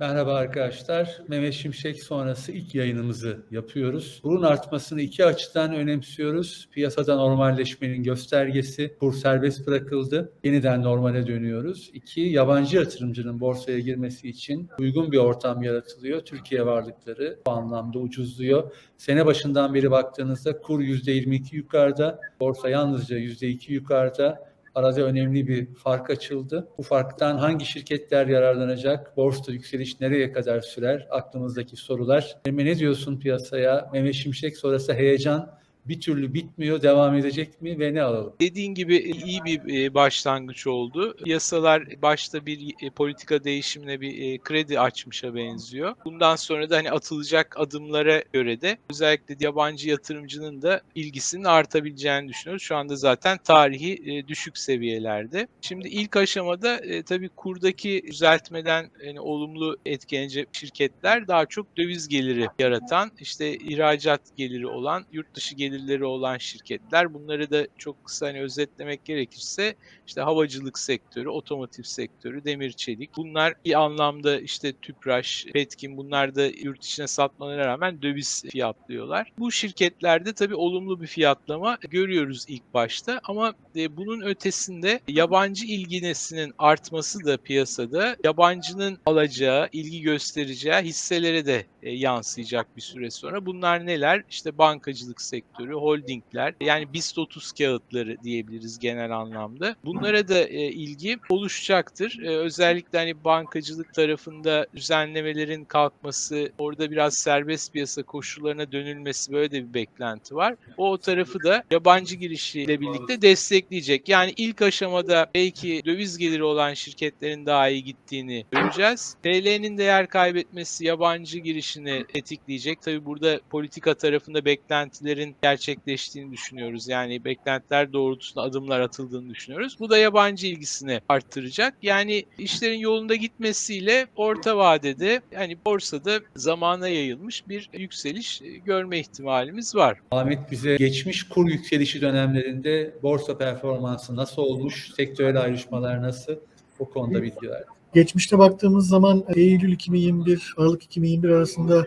Merhaba arkadaşlar. Mehmet Şimşek sonrası ilk yayınımızı yapıyoruz. Kurun artmasını iki açıdan önemsiyoruz. Piyasada normalleşmenin göstergesi. Kur serbest bırakıldı. Yeniden normale dönüyoruz. İki, yabancı yatırımcının borsaya girmesi için uygun bir ortam yaratılıyor. Türkiye varlıkları bu anlamda ucuzluyor. Sene başından beri baktığınızda kur %22 yukarıda, borsa yalnızca %2 yukarıda. Arada önemli bir fark açıldı. Bu farktan hangi şirketler yararlanacak? Borsa yükseliş nereye kadar sürer? Aklımızdaki sorular. Emre ne diyorsun piyasaya? Mehmet Şimşek sonrası heyecan bir türlü bitmiyor. Devam edecek mi ve ne alalım? Dediğin gibi iyi bir e, başlangıç oldu. Yasalar başta bir e, politika değişimine bir e, kredi açmışa benziyor. Bundan sonra da hani atılacak adımlara göre de özellikle yabancı yatırımcının da ilgisinin artabileceğini düşünüyoruz. Şu anda zaten tarihi düşük seviyelerde. Şimdi ilk aşamada tabii kurdaki düzeltmeden yani olumlu etkilenecek şirketler daha çok döviz geliri yaratan, işte ihracat geliri olan, yurt dışı geliri gelirleri olan şirketler. Bunları da çok kısa hani özetlemek gerekirse işte havacılık sektörü, otomotiv sektörü, demir çelik. Bunlar bir anlamda işte Tüpraş, Petkim bunlar da yurt içine satmalarına rağmen döviz fiyatlıyorlar. Bu şirketlerde tabii olumlu bir fiyatlama görüyoruz ilk başta ama e, bunun ötesinde yabancı ilginesinin artması da piyasada yabancının alacağı, ilgi göstereceği hisselere de e, yansıyacak bir süre sonra. Bunlar neler? İşte bankacılık sektörü, holdingler, yani BIST 30 kağıtları diyebiliriz genel anlamda. Bunlara da e, ilgi oluşacaktır. E, özellikle hani bankacılık tarafında düzenlemelerin kalkması, orada biraz serbest piyasa koşullarına dönülmesi böyle de bir beklenti var. O, o tarafı da yabancı girişiyle birlikte destekleyecek. Yani ilk aşamada belki döviz geliri olan şirketlerin daha iyi gittiğini göreceğiz. TL'nin değer kaybetmesi yabancı girişini etikleyecek. Tabi burada politika tarafında beklentilerin gerçekleştiğini düşünüyoruz. Yani beklentiler doğrultusunda adımlar atıldığını düşünüyoruz. Bu da yabancı ilgisini arttıracak. Yani işlerin yolunda gitmesiyle orta vadede yani borsada zamana yayılmış bir yükseliş görme ihtimalimiz var. Ahmet bize geçmiş kur yükselişi dönemlerinde borsa performansı nasıl olmuş, sektörel ayrışmalar nasıl? O konuda bilgi verdi. Geçmişte baktığımız zaman Eylül 2021, Aralık 2021 arasında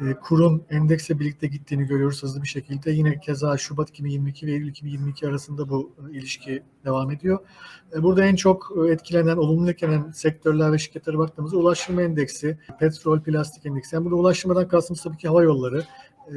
e, kurun endekse birlikte gittiğini görüyoruz hızlı bir şekilde. Yine keza Şubat 2022 ve Eylül 2022 arasında bu e, ilişki devam ediyor. E, burada en çok e, etkilenen, olumlu etkilenen sektörler ve şirketlere baktığımızda ulaştırma endeksi, petrol, plastik endeksi. Yani burada ulaştırmadan kastımız tabii ki hava yolları,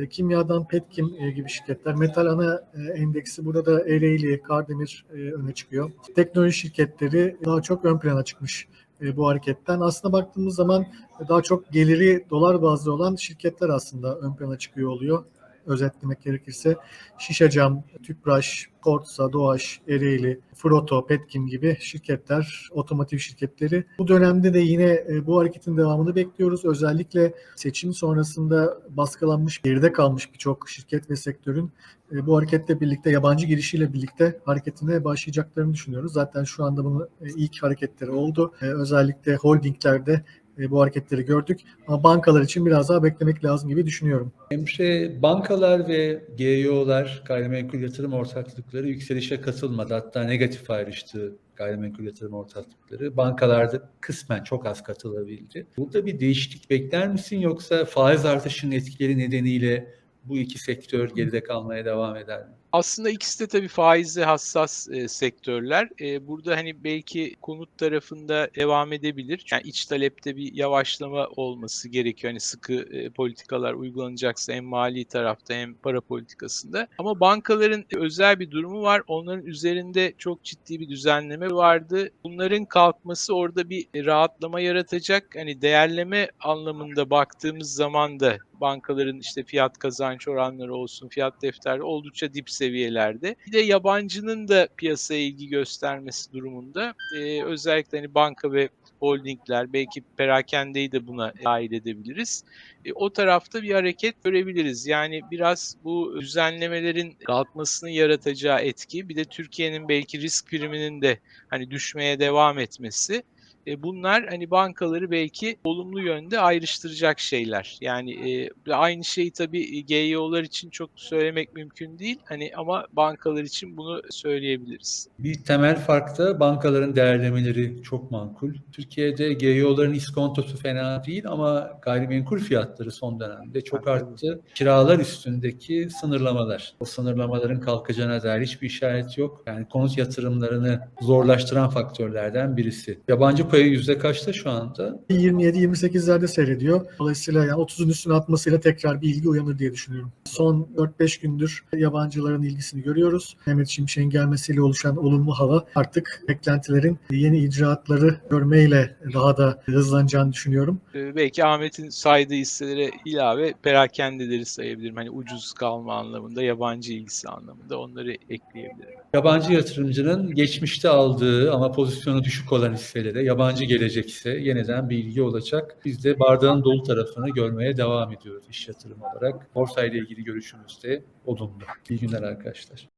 kimyadan Petkim gibi şirketler. Metal ana endeksi burada da Ereğli, Kardemir öne çıkıyor. Teknoloji şirketleri daha çok ön plana çıkmış e, bu hareketten. Aslında baktığımız zaman daha çok geliri dolar bazlı olan şirketler aslında ön plana çıkıyor oluyor özetlemek gerekirse Şişecam, Tüpraş, Kortsa, Doğaş, Ereğli, Froto, Petkim gibi şirketler, otomotiv şirketleri. Bu dönemde de yine e, bu hareketin devamını bekliyoruz. Özellikle seçim sonrasında baskılanmış, geride kalmış birçok şirket ve sektörün e, bu hareketle birlikte, yabancı girişiyle birlikte hareketine başlayacaklarını düşünüyoruz. Zaten şu anda bunun e, ilk hareketleri oldu. Özellikle holdinglerde e, bu hareketleri gördük. Ama bankalar için biraz daha beklemek lazım gibi düşünüyorum. Emre, bankalar ve GYO'lar, gayrimenkul yatırım ortaklıkları yükselişe katılmadı. Hatta negatif ayrıştı gayrimenkul yatırım ortaklıkları. Bankalarda kısmen çok az katılabildi. Burada bir değişiklik bekler misin yoksa faiz artışının etkileri nedeniyle bu iki sektör geride kalmaya devam eder mi? Aslında ikisi de tabii faize hassas e, sektörler. E, burada hani belki konut tarafında devam edebilir. Yani iç talepte bir yavaşlama olması gerekiyor. Hani sıkı e, politikalar uygulanacaksa hem mali tarafta hem para politikasında. Ama bankaların özel bir durumu var. Onların üzerinde çok ciddi bir düzenleme vardı. Bunların kalkması orada bir rahatlama yaratacak. Hani değerleme anlamında baktığımız zaman da bankaların işte fiyat kazanç oranları olsun, fiyat defterleri oldukça dip seviyelerde. Bir de yabancının da piyasaya ilgi göstermesi durumunda e, özellikle hani banka ve holdingler belki perakendeyi de buna dahil edebiliriz. E, o tarafta bir hareket görebiliriz. Yani biraz bu düzenlemelerin kalkmasını yaratacağı etki bir de Türkiye'nin belki risk priminin de hani düşmeye devam etmesi E, bunlar hani bankaları belki olumlu yönde ayrıştıracak şeyler. Yani e, aynı şeyi tabii e, GYO'lar için çok söylemek mümkün değil. Hani ama bankalar için bunu söyleyebiliriz. Bir temel fark da bankaların değerlemeleri çok makul. Türkiye'de GYO'ların iskontosu fena değil ama gayrimenkul fiyatları son dönemde çok arttı. Kiralar üstündeki sınırlamalar. O sınırlamaların kalkacağına dair hiçbir işaret yok. Yani konut yatırımlarını zorlaştıran faktörlerden birisi. Yabancı payı yüzde kaçta şu anda? 27-28'lerde seyrediyor. Dolayısıyla yani 30'un üstüne atmasıyla tekrar bir ilgi uyanır diye düşünüyorum. Son 4-5 gündür yabancıların ilgisini görüyoruz. Mehmet Şimşek'in gelmesiyle oluşan olumlu hava artık beklentilerin yeni icraatları görmeyle daha da hızlanacağını düşünüyorum. E, belki Ahmet'in saydığı hisselere ilave perakendeleri sayabilirim. Hani ucuz kalma anlamında, yabancı ilgisi anlamında onları ekleyebilirim. Yabancı yatırımcının geçmişte aldığı ama pozisyonu düşük olan hisselere yabancı gelecekse yeniden bir ilgi olacak. Biz de bardağın dolu tarafını görmeye devam ediyoruz iş yatırım olarak. Borsa ile ilgili görüşümüz de olumlu. İyi günler arkadaşlar.